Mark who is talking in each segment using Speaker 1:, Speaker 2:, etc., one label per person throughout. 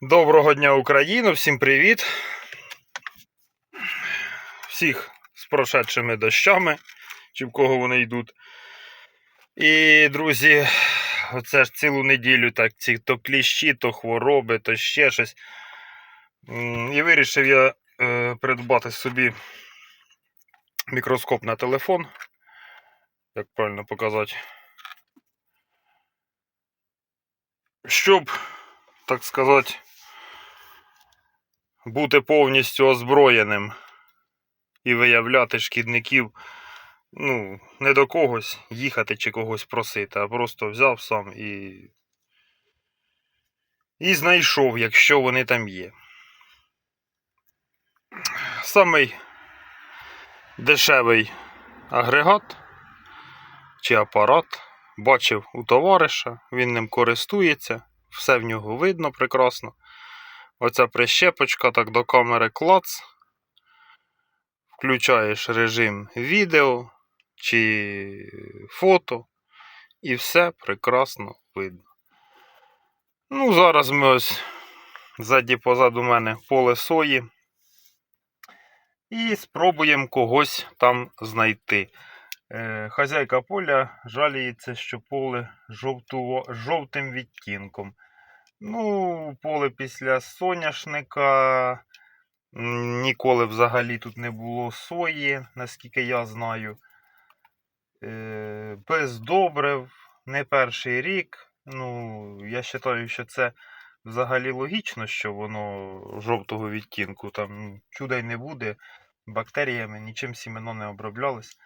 Speaker 1: Доброго дня, Україно! Всім привіт! Всіх з прошедшими дощами, чи в кого вони йдуть. І, друзі, оце ж цілу неділю так, ці то кліщі, то хвороби, то ще щось. І вирішив я е, придбати собі мікроскоп на телефон. Як правильно показати. Щоб, так сказати, бути повністю озброєним і виявляти шкідників, ну, не до когось їхати чи когось просити, а просто взяв сам і. І знайшов, якщо вони там є. Самий дешевий агрегат чи апарат. Бачив у товариша, він ним користується, все в нього видно прекрасно. Оця прищепочка так до камери клац. Включаєш режим відео чи фото, і все прекрасно видно. Ну, зараз ми ось ззаді позаду мене поле сої. І спробуємо когось там знайти. Е, Хазяйка поля жаліється, що поле жовтуво, жовтим відтінком. Ну, поле після соняшника. Ніколи взагалі тут не було сої, наскільки я знаю. Е, Без добрив, не перший рік. Ну, я вважаю, що це взагалі логічно, що воно жовтого відтінку. Там чуда й не буде. Бактеріями нічим сімено не оброблялось.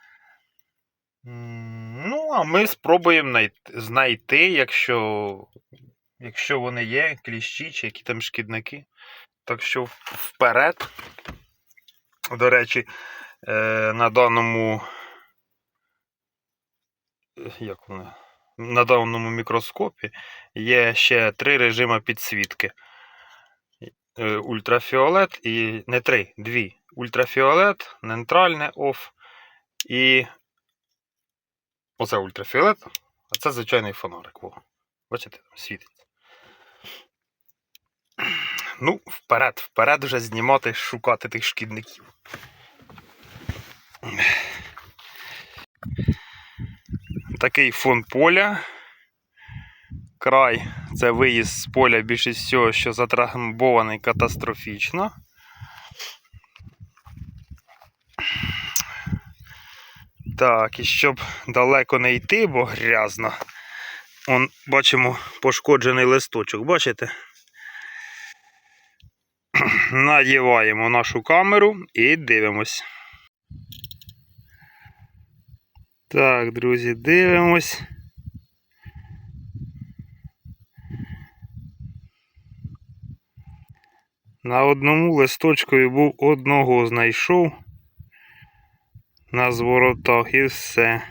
Speaker 1: Ну, а ми спробуємо знайти, якщо, якщо вони є, кліщі чи які там шкідники. Так що вперед. До речі, е, на даному. Як воно? На даному мікроскопі є ще три режими підсвітки. Е, Ультрафіолет і. Не три, дві. Ультрафіолет, нейтральне оф і Оце ультрафіолет, а це звичайний фонарик. Бачите, там світиться. Ну, вперед, вперед вже знімати, шукати тих шкідників. Такий фон поля. Край це виїзд з поля більшість всього, що затрамбований катастрофічно. Так, і щоб далеко не йти, бо грязно. Он, бачимо пошкоджений листочок, бачите? Надіваємо нашу камеру і дивимось. Так, друзі, дивимось. На одному листочкові був одного знайшов на зворотах і все.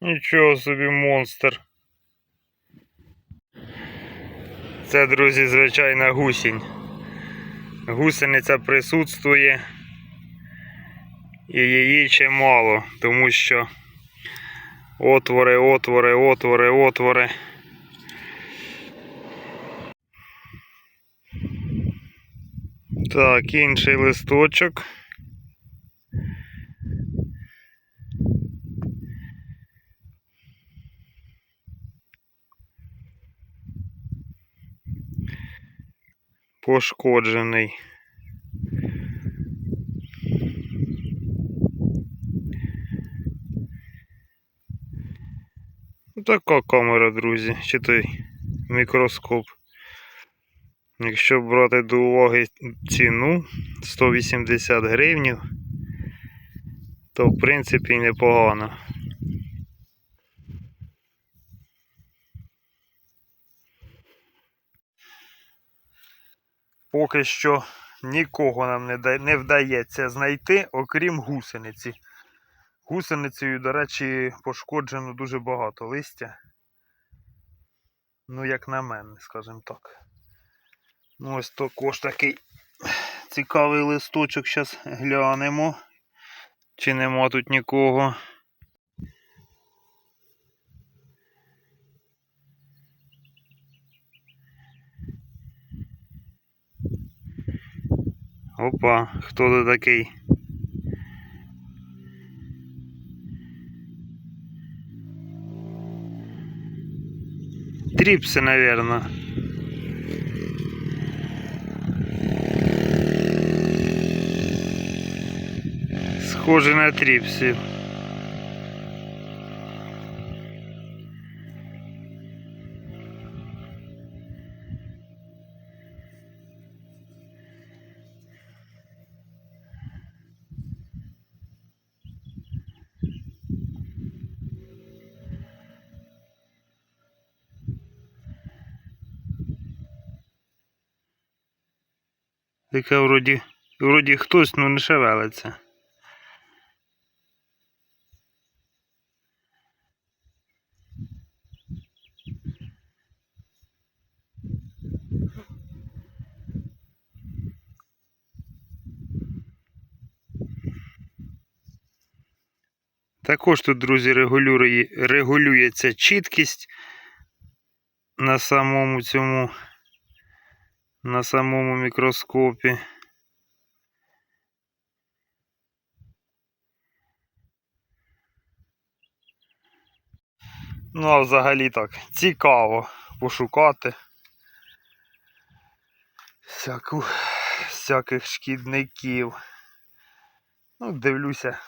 Speaker 1: Нічого собі монстр. Це, друзі, звичайна гусінь. Гусениця присутствує і її чимало, тому що отвори, отвори, отвори, отвори. Так, інший листочок. Пошкоджений. Така камера, друзі, чи той мікроскоп. Якщо брати до уваги ціну 180 гривнів, то в принципі непогано. Поки що нікого нам не, да- не вдається знайти, окрім гусениці. Гусеницею, до речі, пошкоджено дуже багато листя. Ну, як на мене, скажімо так. Ну, ось також такий цікавий листочок. Зараз глянемо. Чи нема тут нікого. Опа, хто тут такий? Трипсы, наверное. Схоже на трипсы. Таке вроді, вроді хтось, ну не шевелиться. Також тут, друзі, регулює, регулюється чіткість на самому цьому, на самому мікроскопі. Ну, а взагалі так, цікаво пошукати всяку, всяких шкідників. Ну, дивлюся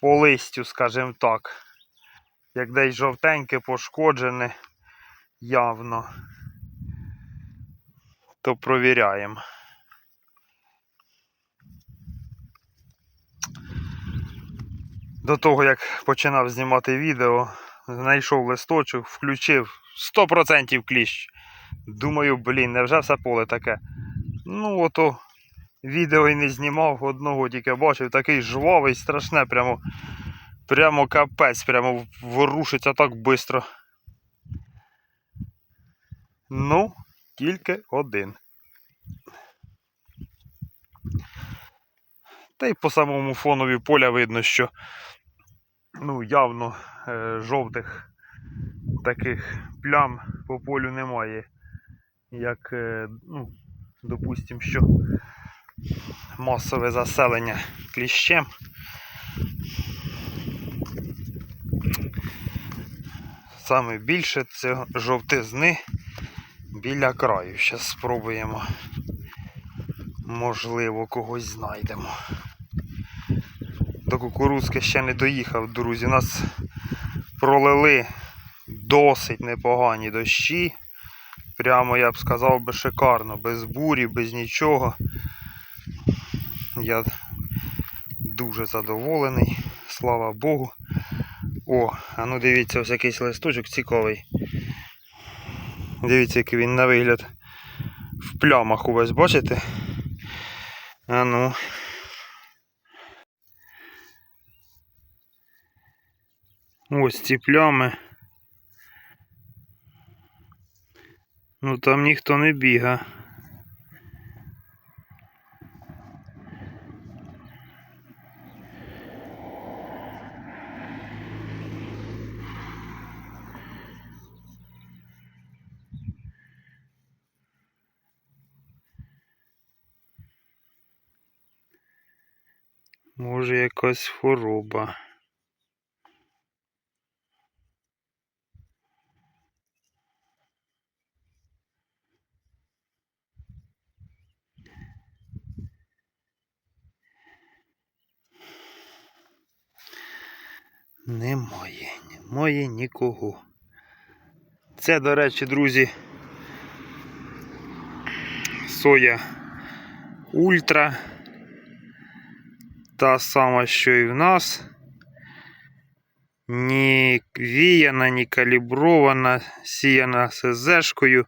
Speaker 1: по листю, скажімо так. Як десь жовтеньке пошкоджене явно, то провіряємо. До того, як починав знімати відео, знайшов листочок, включив 100% кліщ. Думаю, блін, невже все поле таке? Ну, ото відео і не знімав, одного тільки бачив, такий жвавий, страшне, прямо, прямо капець, прямо ворушиться так швидко. Ну, тільки один. Та й по самому фонові поля видно, що ну, явно е, жовтих таких плям по полю немає. Як, е, ну, допустимо, що масове заселення кліщем. Саме більше це жовтизни біля краю. Зараз спробуємо. Можливо, когось знайдемо. До кукурузки ще не доїхав, друзі. Нас пролили досить непогані дощі. Прямо я б сказав би шикарно, без бурі, без нічого. Я дуже задоволений, слава Богу. О, а ну дивіться, ось якийсь листочок цікавий. Дивіться, який він на вигляд в плямах увесь, бачите? А ну. Ось ці плями. Ну там ніхто не біга. Може якась хвороба. Немає, немає нікого. Це, до речі, друзі, соя ультра. Та сама, що і в нас. Ні віяна, ні калібрована, сіяна СЗшкою.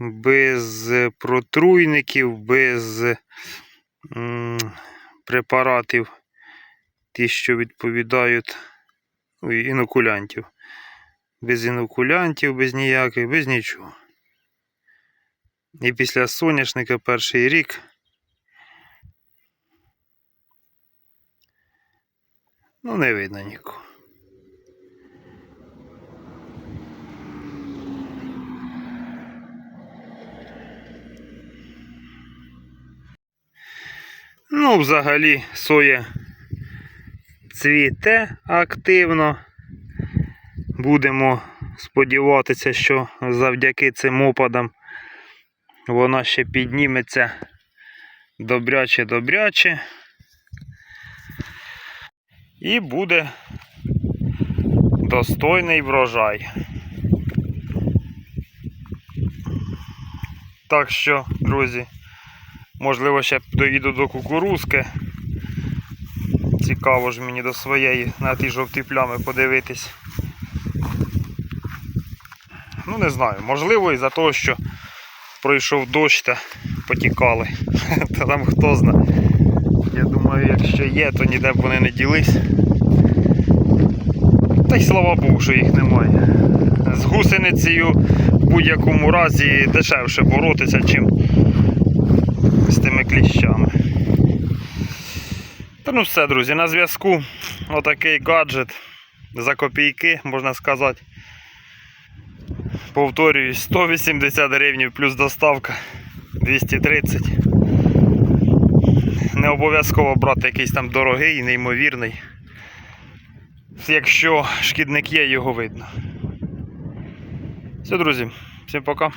Speaker 1: без протруйників, без м, препаратів, ті, що відповідають ой, інокулянтів. Без інокулянтів, без ніяких, без нічого. І після соняшника перший рік. Ну, не видно нікого. Ну, взагалі, соя цвіте активно. Будемо сподіватися, що завдяки цим опадам вона ще підніметься добряче-добряче. І буде достойний врожай. Так що, друзі, можливо, ще доїду до кукурузки. Цікаво ж мені до своєї на ті жовті плями подивитись. Ну, не знаю, можливо, із-за того, що пройшов дощ та потікали. Та там хто зна. Я думаю, якщо є, то ніде б вони не ділись. Та й слава Богу, що їх немає. З гусеницею в будь-якому разі дешевше боротися, чим з тими кліщами. Та ну все, друзі, на зв'язку. Отакий гаджет за копійки, можна сказати. Повторююсь, 180 гривень плюс доставка 230. Не обов'язково брати якийсь там дорогий, неймовірний. Якщо шкідник є, його видно. Все, друзі, всім пока.